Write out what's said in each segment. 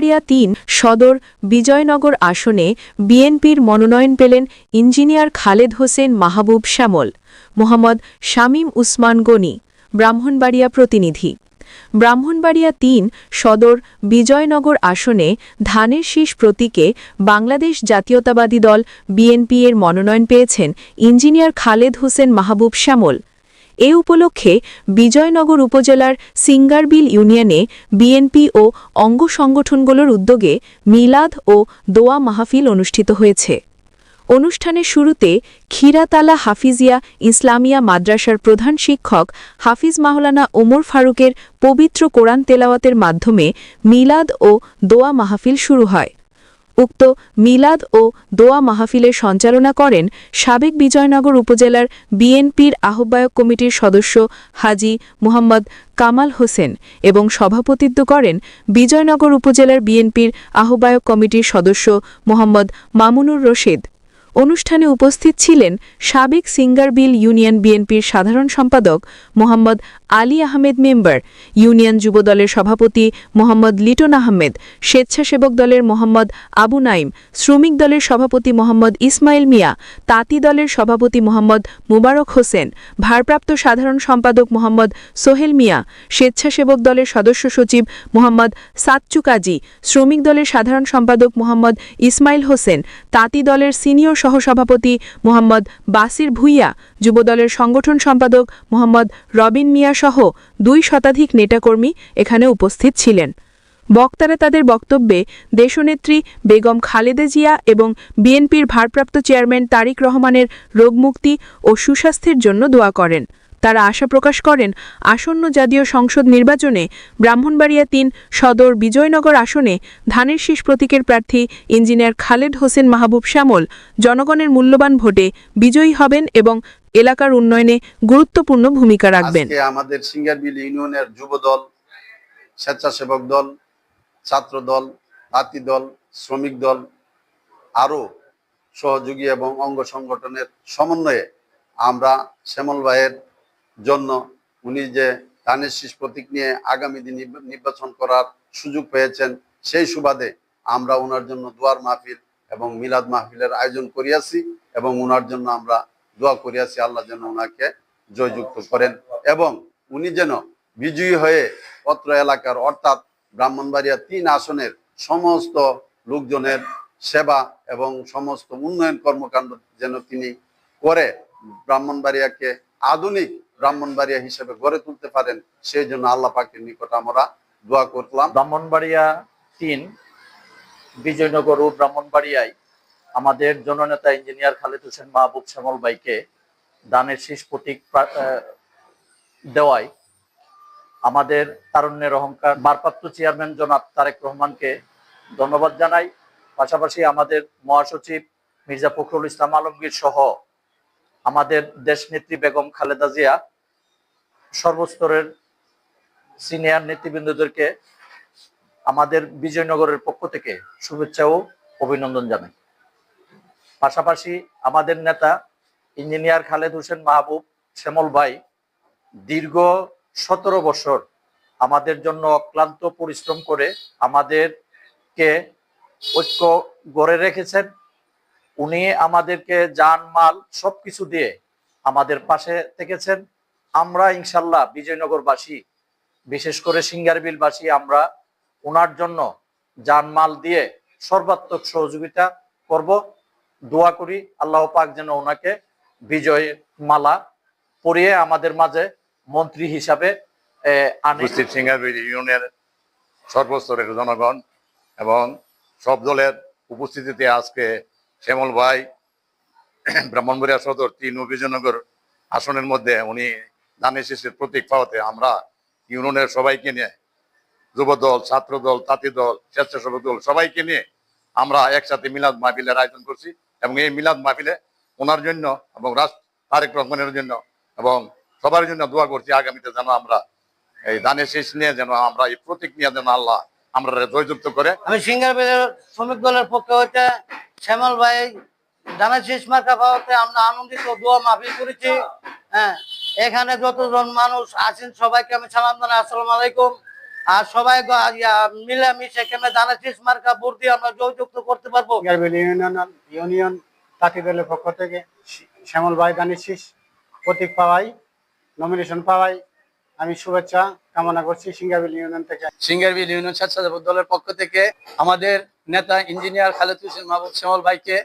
ব্রাহ্মণবাড়িয়া তিন সদর বিজয়নগর আসনে বিএনপির মনোনয়ন পেলেন ইঞ্জিনিয়ার খালেদ হোসেন মাহবুব শ্যামল, মোহাম্মদ শামীম উসমান গনি, ব্রাহ্মণবাড়িয়া প্রতিনিধি। ব্রাহ্মণবাড়িয়া তিন সদর বিজয়নগর আসনে ধানের শীষ প্রতীকে বাংলাদেশ জাতীয়তাবাদী দল বিএনপি এর মনোনয়ন পেয়েছেন ইঞ্জিনিয়ার খালেদ হোসেন মাহবুব শ্যামল এ উপলক্ষে বিজয়নগর উপজেলার সিঙ্গারবিল ইউনিয়নে বিএনপি ও অঙ্গ সংগঠনগুলোর উদ্যোগে মিলাদ ও দোয়া মাহফিল অনুষ্ঠিত হয়েছে। অনুষ্ঠানের শুরুতে খিরাতালা হাফিজিয়া ইসলামিয়া মাদ্রাসার প্রধান শিক্ষক হাফিজ মাহলানা ওমর ফারুকের পবিত্র কোরআন তেলাওয়াতের মাধ্যমে মিলাদ ও দোয়া মাহফিল শুরু হয়। উক্ত মিলাদ ও দোয়া মাহফিলের সঞ্চালনা করেন সাবেক বিজয়নগর উপজেলার বিএনপির আহ্বায়ক কমিটির সদস্য হাজি মোহাম্মদ কামাল হোসেন এবং সভাপতিত্ব করেন বিজয়নগর উপজেলার বিএনপির আহ্বায়ক কমিটির সদস্য মোহাম্মদ মামুনুর রশিদ। অনুষ্ঠানে উপস্থিত ছিলেন সাবেক সিঙ্গারবিল ইউনিয়ন বিএনপির সাধারণ সম্পাদক মোহাম্মদ আলী আহমেদ মেম্বার, ইউনিয়ন যুবদলের সভাপতি মোহাম্মদ লিটন আহমেদ, স্বেচ্ছাসেবক দলের মোহাম্মদ আবু নাইম, শ্রমিক দলের সভাপতি মোহাম্মদ ইসমাইল মিয়া, তাঁতি দলের সভাপতি মোহাম্মদ মুবারক হোসেন, ভারপ্রাপ্ত সাধারণ সম্পাদক মোহাম্মদ সোহেল মিয়া, স্বেচ্ছাসেবক দলের সদস্য সচিব মোহাম্মদ সাচ্চু কাজী শ্রমিক দলের সাধারণ সম্পাদক মোহাম্মদ ইসমাইল হোসেন, তাঁতি দলের সিনিয়র সহসভাপতি মোহাম্মদ বাসির ভুইয়া, যুবদলের সংগঠন সম্পাদক মোহাম্মদ রবিন মিয়া সহ দুই শতাধিক নেতাকর্মী এখানে উপস্থিত ছিলেন। বক্তারা তাদের বক্তব্যে দেশনেত্রী বেগম খালেদা জিয়া এবং বিএনপির ভারপ্রাপ্ত চেয়ারম্যান তারিক রহমানের রোগমুক্তি ও সুস্বাস্থ্যের জন্য দোয়া করেন। তারা আশা প্রকাশ করেন, আসন্ন জাতীয় সংসদ নির্বাচনে ব্রাহ্মণবাড়িয়া তিন, সদর বিজয়নগর আসনে ধানের শীষ প্রতীকের প্রার্থী ইঞ্জিনিয়ার খালেদ হোসেন মাহবুব শ্যামল জনগণের মূল্যবান ভোটে বিজয়ী হবেন এবং এলাকার উন্নয়নে গুরুত্বপূর্ণ ভূমিকা রাখবেন। আমাদের সিঙ্গারবিল ইউনিয়নের যুব দল, স্বেচ্ছাসেবক দল, ছাত্র দল তাঁতি দল, শ্রমিক দল আরও সহযোগী এবং অঙ্গ সংগঠনের সমন্বয়ে আমরা শ্যামল ভাইয়ের জন্য উনি যে ধানের শীষ প্রতীক নিয়ে আগামী দিন নির্বাচন করার সুযোগ পেয়েছেন, সেই সুবাদে আমরা ওনার জন্য দুয়ার মাহফিল এবং মিলাদ মাহফিলের আয়োজন করিয়াছি এবং ওনার জন্য আমরা দোয়া করিয়াছি, আল্লাহ যেন ওনাকে জয়যুক্ত করেন। এবং উনি যেন বিজয়ী হয়ে অত্র এলাকার অর্থাৎ ব্রাহ্মণবাড়িয়া তিন আসনের সমস্ত লোকজনের সেবা এবং সমস্ত উন্নয়ন কর্মকাণ্ড যেন তিনি করে ব্রাহ্মণবাড়িয়াকে আধুনিক ব্রাহ্মণবাড়িয়া হিসেবে গড়ে তুলতে পারেন, সেই জন্য আল্লাহ পাকের নিকট আমরা দোয়া করলাম। ব্রাহ্মণবাড়িয়া তিন, বিজয়নগর ও ব্রাহ্মণবাড়িয়ায় আমাদের জননেতা ইঞ্জিনিয়ার খালেদ হোসেন মাহবুব শ্যামল ভাইকে দানের শীষ প্রতীক দেওয়ায় আমাদের তারুণ্যের অহংকার ভারপ্রাপ্ত চেয়ারম্যান জনাব তারেক রহমানকে ধন্যবাদ জানাই। পাশাপাশি আমাদের মহাসচিব মির্জা ফখরুল ইসলাম আলমগীর সহ আমাদের দেশনেত্রী বেগম খালেদা জিয়া সর্বস্তরের সিনিয়র নেতৃবৃন্দদেরকে আমাদের বিজয়নগরের পক্ষ থেকে শুভেচ্ছা ও অভিনন্দন জানাই। পাশাপাশি আমাদের নেতা ইঞ্জিনিয়ার খালেদ হোসেন মাহবুব শ্যামল ভাই দীর্ঘ সতেরো বছর আমাদের জন্য অক্লান্ত পরিশ্রম করে আমাদেরকে ঐক্য গড়ে রেখেছেন। উনি আমাদেরকে জান মাল সবকিছু দিয়ে আমাদের পাশে থেকেছেন। আমরা ইনশাল্লাহ বিজয়নগরবাসী, বিশেষ করে সিঙ্গারবিলবাসী, আমরা ওনার জন্য জানমাল দিয়ে সর্বাত্মক সহযোগিতা করব। দোয়া করি আল্লাহ পাক যেন ওনাকে বিজয় মালা পরিয়ে আমাদের মাঝে মন্ত্রী হিসাবে সিঙ্গারবিল ইউনিয়নের সর্বস্তরের জনগণ এবং সব দলের উপস্থিতিতে আজকে শ্যামল ভাই, ব্রাহ্মণবাড়িয়া সদর তিন বিজয়নগর আসনের মধ্যে উনি ধানের শীষের প্রতীক পাওয়াতে। আমরা ইউনিয়নের সবাইকে নিয়ে যুব দল ছাত্র দল তাঁতি দল স্বেচ্ছাসেবক দল সবাইকে নিয়ে আমরা একসাথে মিলাদ মাহফিলের আয়োজন করছি এবং এই মিলাদ মাহফিলে ওনার জন্য এবং রাজ তারেক রহমানের জন্য এবং সবার জন্য দোয়া করছি আগামীতে যেন আমরা এই ধানের শেষ নিয়ে যেন আমরা এই প্রতীক নিয়ে যেন আল্লাহ আমরা জয়যুক্ত করে আমি সিঙ্গার শ্রমিক দলের পক্ষে হইতে শ্যামল ভাই ডানা শেষ মার্কা পাওয়াতে আমরা আনন্দিত দোয়া মাহফিল করেছি। হ্যাঁ এখানে যতজন মানুষ আছেন সবাইকে আমি সালাম জানাই আসসালামু আলাইকুম। আর সবাই মিলেমিশে কেমন ধানের শীষ মার্কা ভোট দিয়ে আমরা জয়যুক্ত করতে পারব? ইউনিয়ন ইউনিয়ন তাঁতি দলের পক্ষ থেকে শ্যামল ভাই শীষ প্রতীক পাওয়াই নমিনেশন পাওয়াই। আমি শুভেচ্ছা কামনা করছি সিঙ্গারবিল ইউনিয়ন থেকে। সিঙ্গারবিল ইউনিয়ন স্বেচ্ছাসেবক দলের পক্ষ থেকে আমাদের নেতা, ইঞ্জিনিয়ার খালেদ হোসেন মাহবুব শ্যামল ভাইকে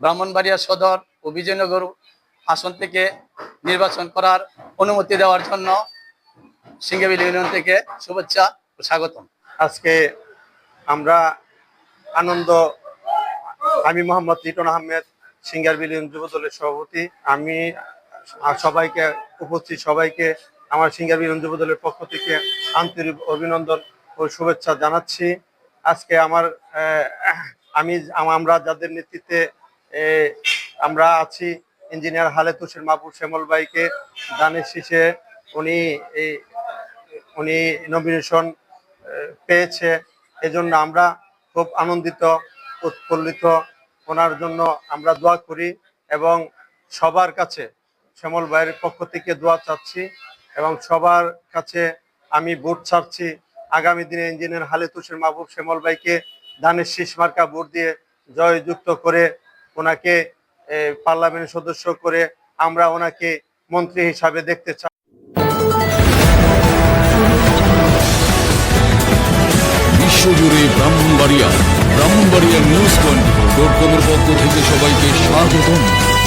ব্রাহ্মণবাড়িয়া সদর ও বিজয়নগর আসন থেকে নির্বাচন করার অনুমতি দেওয়ার জন্য সিঙ্গারবিল ইউনিয়ন থেকে শুভেচ্ছা ও স্বাগতম। আজকে আমরা আনন্দ, আমি মোহাম্মদ লিটন আহমেদ সিঙ্গার বিলিয়ন যুব দলের সভাপতি। আমি সবাইকে উপস্থিত, সবাইকে আমার সিঙ্গার বিলিয়ন যুব দলের পক্ষ থেকে আন্তরিক অভিনন্দন ও শুভেচ্ছা জানাচ্ছি। আজকে আমার আমি আমরা যাদের নেতৃত্বে আমরা আছি, ইঞ্জিনিয়ার হালেদ হোসেন মাহবুব শ্যামল ভাইকে দানের শীষে উনি এই উনি নমিনেশন পেয়েছে। এজন্য আমরা খুব আনন্দিত, উৎফুল্লিত। ওনার জন্য আমরা দোয়া করি এবং সবার কাছে, শ্যামল ভাইয়ের পক্ষ থেকে দোয়া চাচ্ছি এবং সবার কাছে আমি ভোট ছাড়ছি। আগামী দিনে ইঞ্জিনিয়ার হালে হোসেন মাহবুব শ্যামল ভাইকে ধানের শীষ মার্কা ভোট দিয়ে জয়যুক্ত করে ওনাকে পার্লামেন্টের সদস্য করে আমরা ওনাকে মন্ত্রী হিসাবে দেখতে চাই। বিশ্বজুড়ে Brahmanbaria Brahmanbaria news twenty dot কমের পক্ষ থেকে সবাইকে স্বাগতম।